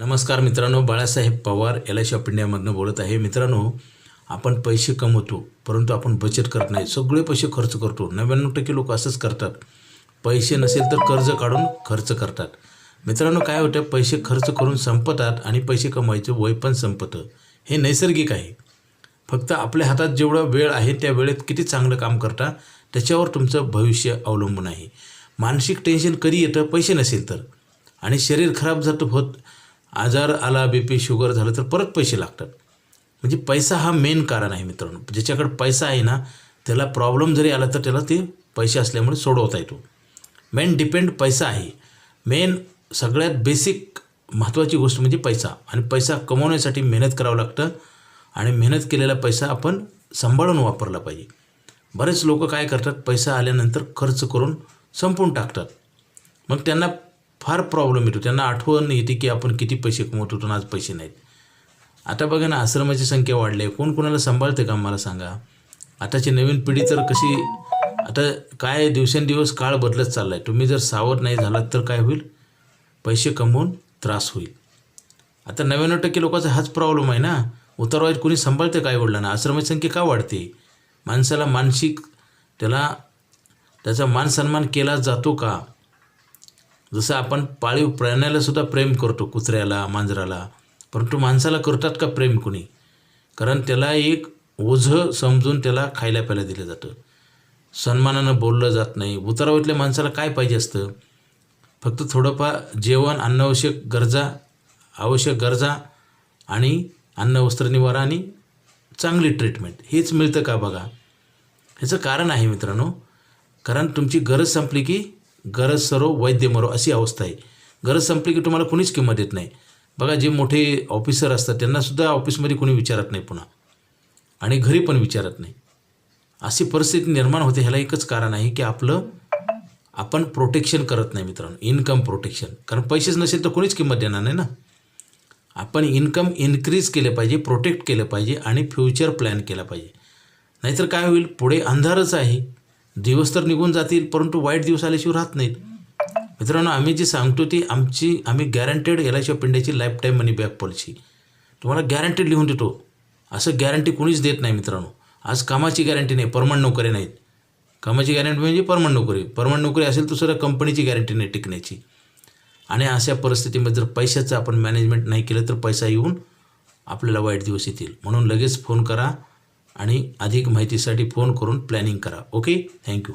नमस्कार मित्रांनो Balasaheb Pawar L I C of इंडियामधनं बोलत आहे. मित्रांनो आपण पैसे कमवतो परंतु आपण बचत करत नाही. सगळे पैसे खर्च करतो. नव्याण्णव टक्के लोक असंच करतात. पैसे नसेल तर कर्ज काढून खर्च करतात. मित्रांनो काय होतं? पैसे खर्च करून संपतात आणि पैसे कमवायचं वय पण संपतं. हे नैसर्गिक आहे. फक्त आपल्या हातात जेवढा वेळ आहे त्या वेळेत किती चांगलं काम करता त्याच्यावर तुमचं भविष्य अवलंबून आहे. मानसिक टेन्शन कधी येतं? पैसे नसेल तर. आणि शरीर खराब जातं होत आजार आला बी पी शुगर झालं तर परत पैसे लागतात. म्हणजे पैसा हा मेन कारण आहे मित्रांनो. ज्याच्याकडे पैसा आहे ना त्याला प्रॉब्लेम जरी आला तर त्याला ते पैसे असल्यामुळे सोडवता येतो. मेन डिपेंड पैसा आहे. मेन सगळ्यात बेसिक महत्त्वाची गोष्ट म्हणजे पैसा. आणि पैसा कमवण्यासाठी मेहनत करावं लागतं. आणि मेहनत केलेला पैसा आपण सांभाळून वापरला पाहिजे. बरेच लोक काय करतात? पैसा आल्यानंतर खर्च करून संपवून टाकतात. मग त्यांना फार प्रॉब्लेम येतो. त्यांना आठवण येते की आपण किती पैसे कमवत होतो आज पैसे नाहीत. आता बघा ना आश्रमाची संख्या वाढली आहे. कोण कोणाला सांभाळते का मला सांगा? आताची नवीन पिढी तर कशी आता काय दिवसेंदिवस काळ बदलत चालला आहे तुम्ही जर सावध नाही झालात तर काय होईल? पैसे कमवून त्रास होईल. आता नव्याण्णव टक्के लोकांचा हाच प्रॉब्लेम आहे ना. उतरवाईत कोणी सांभाळते काय वडिलांना आश्रमाची संख्या का वाढते? माणसाला मानसिक त्याला त्याचा मान सन्मान केला जातो का? जसं आपण पाळीव प्राण्याला सुद्धा प्रेम करतो कुत्र्याला मांजराला. परंतु माणसाला करतात का प्रेम कोणी? कारण त्याला एक ओझं समजून त्याला खायला प्यायला दिलं जातं. सन्मानानं बोललं जात नाही. उतरावतल्या माणसाला काय पाहिजे असतं? फक्त थोडंफार जेवण अन्नावश्यक गरजा आवश्यक गरजा आणि अन्न वस्त्र निवारा आणि चांगली ट्रीटमेंट. हेच मिळतं का बघा? ह्याचं कारण आहे मित्रांनो. कारण तुमची गरज संपली की गरज सरो वैद्य मरो अशी अवस्था आहे. गरज संपली की तुम्हाला कुणीच किंमत देत नाही. बघा जे मोठे ऑफिसर असतात त्यांनासुद्धा ऑफिसमध्ये कोणी विचारत नाही पुन्हा. आणि घरी पण विचारत नाही. अशी परिस्थिती निर्माण होते ह्याला एकच कारण आहे की आपलं आपण प्रोटेक्शन करत नाही मित्रांनो. इन्कम प्रोटेक्शन कारण पैसेच नसेल तर कोणीच किंमत देणार नाही ना. आपण इन्कम इन्क्रीज केलं पाहिजे प्रोटेक्ट केलं पाहिजे आणि फ्युचर प्लॅन केला पाहिजे. नाहीतर काय होईल? पुढे अंधारच आहे. दिवस तर निघून जातील परंतु वाईट दिवस आल्याशिवाय राहत नाहीत. मित्रांनो आम्ही जी सांगतो ती आमची आम्ही guaranteed L I C of इंडियाची life time money back policy तुम्हाला गॅरंटेड लिहून देतो. असं गॅरंटी कोणीच देत नाही मित्रांनो. आज कामाची गॅरंटी नाही परमनंट नोकरी नाहीत. कामाची गॅरंटी म्हणजे परमनंट नोकरी. परमनंट नोकरी असेल तर सुद्धा कंपनीची गॅरंटी नाही टिकण्याची. आणि अशा परिस्थितीमध्ये जर पैशाचं आपण मॅनेजमेंट नाही केलं तर पैसा येऊन आपल्याला वाईट दिवस येतील. म्हणून लगेच फोन करा. आणि अधिक माहितीसाठी फोन करून प्लॅनिंग करा. Okay thank you